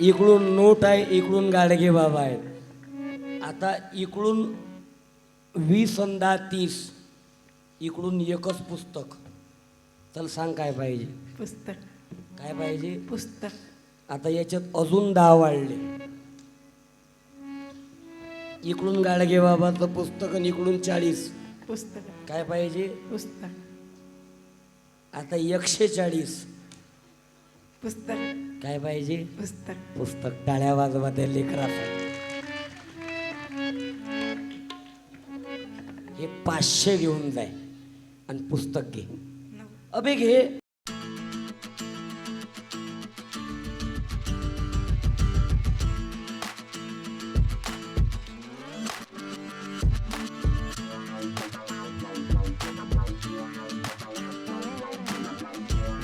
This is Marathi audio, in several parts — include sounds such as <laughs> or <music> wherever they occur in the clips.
इकडून नोट आहे इकडून गाडगे बाबा आहेत. आता इकडून वीस अन दहा तीस इकडून एकच पुस्तक. चल सांग काय पाहिजे. पुस्तक. काय पाहिजे? पुस्तक. आता याच्यात अजून दहा वाढले. इकडून गाडगे बाबाचं पुस्तक आणि इकडून चाळीस. पुस्तक. काय पाहिजे? पुस्तक. आता एकशे चाळीस. पुस्तक. काय पाहिजे? पुस्तक. पुस्तक टाळ्या वाजवा त्या लेकरासाठी हे पाचशे घेऊन जाय आणि पुस्तक घे. अबे घे.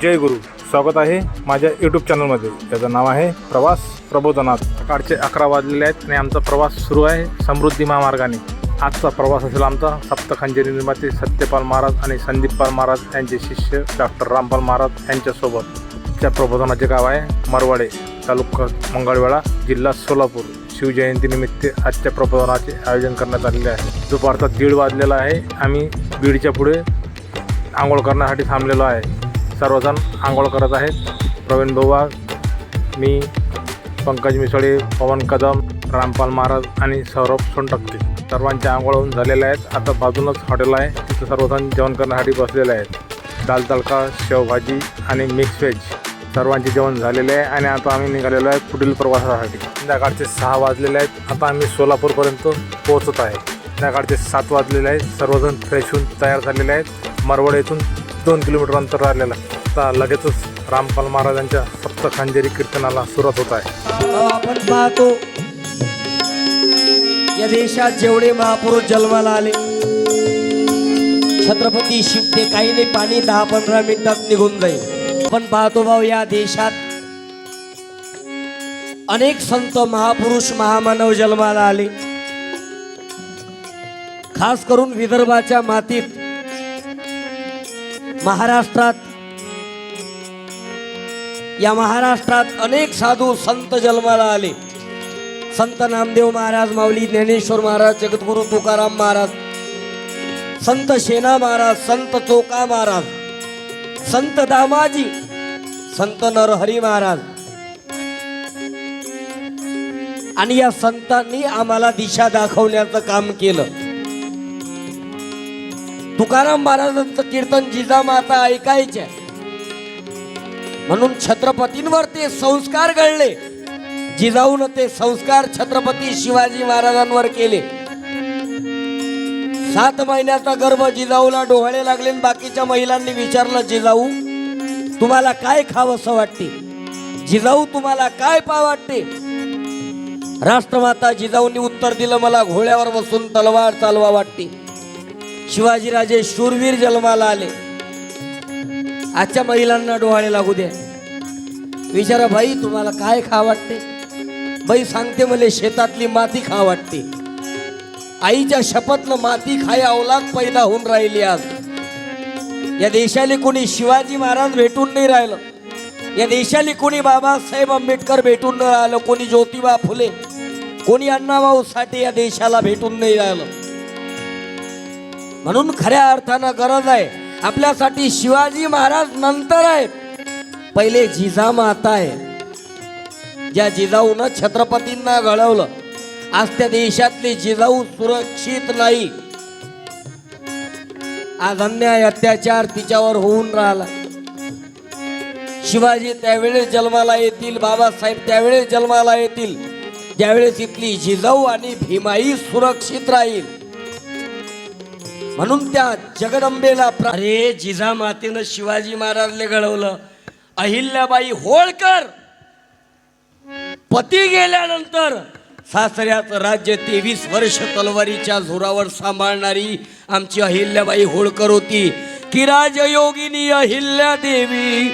जय गुरु. स्वागत आहे माझ्या यूट्यूब चॅनलमध्ये त्याचं नाव आहे प्रवास प्रबोधनाथ सकाळचे अकरा वाजलेले आहेत आणि आमचा प्रवास सुरू आहे समृद्धी महामार्गाने. आजचा प्रवास असेल आमचा सप्तखंजरी निर्माते सत्यपाल महाराज आणि संदीपपाल महाराज यांचे शिष्य डॉक्टर रामपाल महाराज यांच्यासोबत. त्या प्रबोधनाचे गाव आहे मरवाडे तालुका मंगळवेढा जिल्हा सोलापूर. शिवजयंतीनिमित्त आजच्या प्रबोधनाचे आयोजन करण्यात आलेले आहे. दुपारचा दीड वाजलेला आहे. आम्ही बीडच्या पुढे आंघोळ करण्यासाठी थांबलेलो आहे. सर्वजण आंघोळ करत आहेत. प्रवीण बुवा मी पंकज मिसळे पवन कदम रामपाल महाराज आणि सौरभ सोनटक्के. सर्वांचे आंघोळ होऊन झालेले आहेत. आता बाजूनच हॉटेल आहे. तिथं सर्वजण जेवण करण्यासाठी बसलेले आहेत. दाल तडका शेवभाजी आणि मिक्स व्हेज. सर्वांचे जेवण झालेले आहे आणि आता आम्ही निघालेलो आहे पुढील प्रवासासाठी. संध्याकाळचे सहा वाजलेले आहेत. आता आम्ही सोलापूरपर्यंत पोहोचत आहे. संध्याकाळचे सात वाजलेले आहेत. सर्वजण फ्रेश होऊन तयार झालेले आहेत. मरवड येथून दोन किलोमीटर अंतर राहिलेलं आता लगेचच रामपाल महाराजांच्या सप्तखांजरी कीर्तनाला सुरुवात होत आहे. अहो, आपण पाहतो या देशात जेवढे महापुरुष जन्माला आले छत्रपती शिवते काही नाही पाणी दहा पंधरा मिनिटात निघून जाईल. आपण पाहतो भाऊ या देशात अनेक संत महापुरुष महामानव जन्माला आले. खास करून विदर्भाच्या मातीत महाराष्ट्रात या महाराष्ट्रात अनेक साधू संत जन्माला आले. संत नामदेव महाराज माऊली ज्ञानेश्वर महाराज जगद्गुरु तुकाराम महाराज संत शेना महाराज संत चोका महाराज संत दामाजी संत नरहरी महाराज. आणि या संतांनी आम्हाला दिशा दाखवण्याचं काम केलं. तुकाराम महाराजांचं कीर्तन जिजामाता ऐकायचे. म्हणून छत्रपतींवर ते संस्कार घडले. जिजाऊन ते संस्कार छत्रपती शिवाजी महाराजांवर केले. सात महिन्याचा गर्भ जिजाऊला डोहाळे लागले बाकीच्या महिलांनी विचारलं जिजाऊ तुम्हाला काय खावंसं वाटते? जिजाऊ तुम्हाला काय पा वाटते? राष्ट्रमाता जिजाऊंनी उत्तर दिलं मला घोड्यावर बसून तलवार चालवा वाटते. शिवाजीराजे शूरवीर जन्माला आले. आजच्या महिलांना डोहाळे लागू द्या. विचारा बाई तुम्हाला काय खा वाटते? बाई सांगते मला शेतातली माती खा वाटते. आईच्या शपथनं माती खाय अवलाद पैदा होऊन राहिली आज. या देशाला कोणी शिवाजी महाराज भेटून नाही राहिलं. या देशाला कोणी बाबासाहेब आंबेडकर भेटून नाही राहिलं. कोणी ज्योतिबा फुले कोणी अण्णाभाऊ साठे या देशाला भेटून नाही राहिलं. म्हणून खऱ्या अर्थानं गरज आहे. आपल्यासाठी शिवाजी महाराज नंतर आहेत. पहिले जिजामाता आहे. ज्या जिजाऊनं छत्रपतींना घडवलं आज त्या देशातली जिजाऊ सुरक्षित नाही. आज अन्याय अत्याचार तिच्यावर होऊन राहिला. शिवाजी त्यावेळेस जन्माला येतील बाबासाहेब त्यावेळेस जन्माला येतील. ज्यावेळेस इथली जिजाऊ आणि भीमाई सुरक्षित राहील. म्हणून त्या जगदंबेला अरे जिजामातेनं शिवाजी महाराजले घडवलं. अहिल्याबाई होळकर पती गेल्यानंतर सासऱ्याचं राज्य तेवीस वर्ष तलवारीच्या झोरावर सांभाळणारी आमची अहिल्याबाई होळकर होती. की राजयोगिनी अहिल्या देवी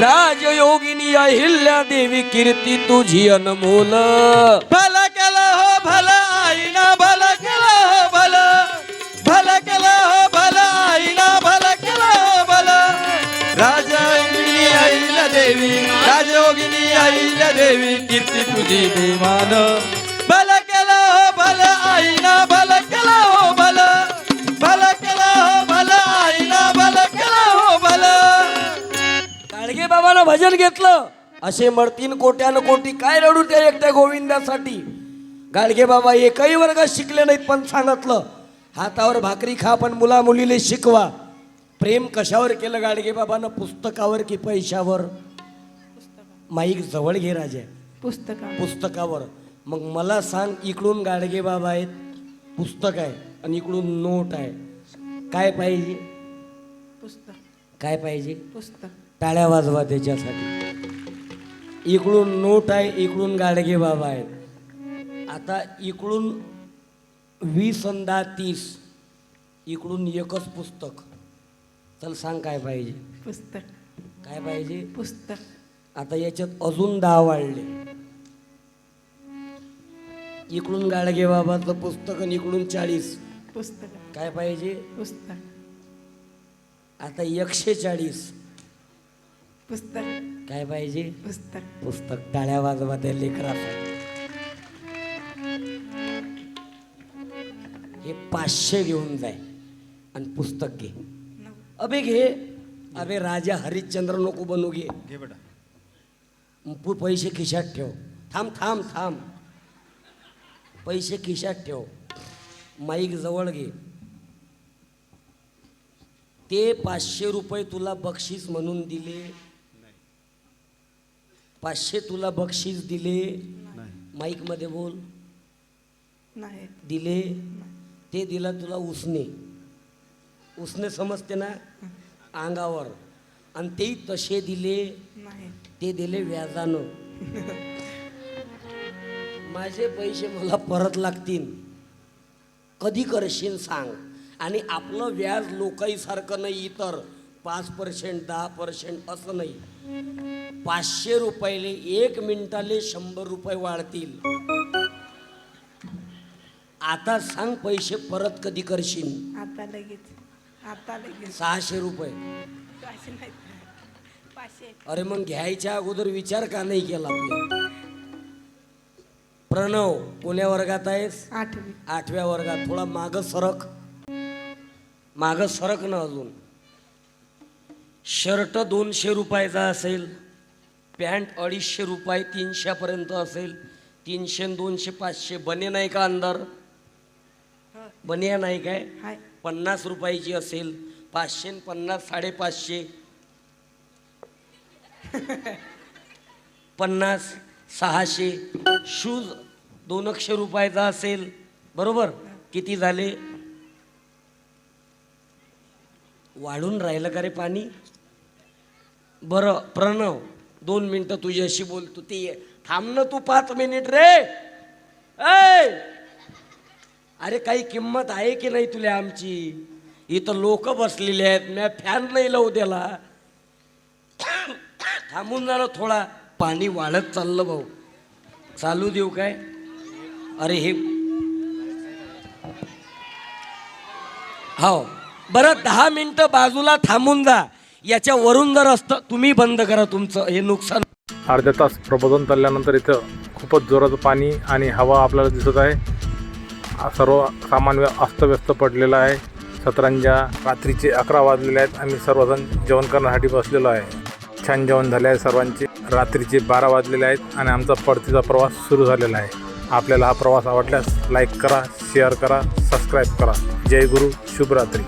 राजयोगिनी अहिल्या देवी कीर्ती तुझी अनमोल. माझी बेमान? केलं हो भल आईना भल केलं हो भल भल केलं हो भल आईना भल केलं हो भल गाडगे बाबानं भजन घेतलं. असे मरतीन कोट्यान कोटी काय रडू त्या एकट्या गोविंदासाठी? गाडगे बाबा एकही वर्गात शिकले नाहीत पण सांगितलं. हातावर भाकरी खा पण मुला मुलीले शिकवा. प्रेम कशावर केलं गाडगे बाबानं? पुस्तकावर की पैशावर? माईक जवळ घे राजा. पुस्तका पुस्तकावर. मग मला सांग इकडून गाडगे बाबा आहेत पुस्तक आहे आणि इकडून नोट आहे. काय पाहिजे? पुस्तक. काय पाहिजे? पुस्तक. टाळ्या वाजवा त्याच्यासाठी. इकडून नोट आहे इकडून गाडगे बाबा आहेत. आता इकडून वीस अन दहा तीस. इकडून एकच पुस्तक. चल सांग काय पाहिजे? पुस्तक. काय पाहिजे? पुस्तक. आता याच्यात अजून दहा वाढले. इकडून गाडगे बाबाचं पुस्तक आणि इकडून चाळीस. पुस्तक. काय पाहिजे? पुस्तक. आता एकशे चाळीस. पुस्तक. काय पाहिजे? पुस्तक. पुस्तक टाळ्या वाजवा त्या लेकरासाठी हे पाचशे घेऊन जाय आणि पुस्तक घे. अबे घे. अबे राजा हरिश्चंद्र नको बनू घे. घे बेटा. पु- पैसे खिशात ठेव. थांब थांब थांब. पैसे खिशात ठेव. माईक जवळ घे. ते पाचशे रुपये तुला बक्षीस म्हणून दिले. पाचशे तुला बक्षीस दिले. माईकमध्ये बोल. नाही. दिले. ते दिला तुला उसने. उसने समजते ना? अंगावर. आणि तेही तसे दिले. ते दिले व्याजानं. <laughs> माझे पैसे मला परत लागतील. कधी करशील सांग. आणि आपलं व्याज लोकाईसारखं नाही इतर पाच पर्सेंट दहा पर्सेंट असं नाही. पाचशे रुपयाले एक मिनिटाले शंभर रुपये वाढतील. आता सांग पैसे परत कधी करशील. आता लगेच. आता लगेच. सहाशे रुपये. पाचशे नाही पाचशे. अरे मग घ्यायच्या अगोदर विचार का नाही केला आपला? प्रणव कोण्या वर्गात आहेस? आठवी. आठव्या वर्गात. थोडा माग सरक. माग सरक ना अजून. शर्ट दोनशे रुपयाचा असेल. पॅन्ट अडीचशे रुपये तीनशेपर्यंत असेल. तीनशे दोनशे पाचशे. बने नाही का अंदर बनिया नाही काय? पन्नास रुपयाची असेल. पाचशे पन्नास साडेपाचशे. पन्नास. सहाशे शूज दोनशे रुपयाचा असेल. बरोबर? किती झाले? वाढून राहिलं का रे पाणी? बरं प्रणव दोन मिनटं तुझ्याशी बोलतो. ते थांब ना तू पाच मिनिट रे. ऐ! अरे काही किंमत आहे की नाही तुला आमची? इथं लोक बसलेले आहेत. मी फॅन नाही लावू त्याला. थांबून जाणं थोडा. पाणी वाढत चाललं भाऊ. चालू देऊ काय? अरे हे हो बरं दहा मिनटं बाजूला थांबून जा. याच्या वरून जर असतं तुम्ही बंद करा तुमचं. हे नुकसान अर्ध्या तास प्रबोधन चालल्यानंतर इथं खूपच जोराचं पाणी आणि हवा आपल्याला दिसत आहे. सर्व सामान व्य- अस्तव्यस्त पडलेलं आहे. सतरंजा रात्रीचे अकरा वाजलेले आहेत आम्ही सर्वजण जेवण करण्यासाठी बसलेलो आहे. छान जेवण झाले आहे सर्वांचे. रात्रीचे बारा वाजलेले आहेत आणि आमचा परतीचा प्रवास सुरू झालेला आहे. आपल्याला हा प्रवास आवडल्यास लाईक करा शेअर करा सबस्क्राईब करा. जय गुरु शुभरात्री.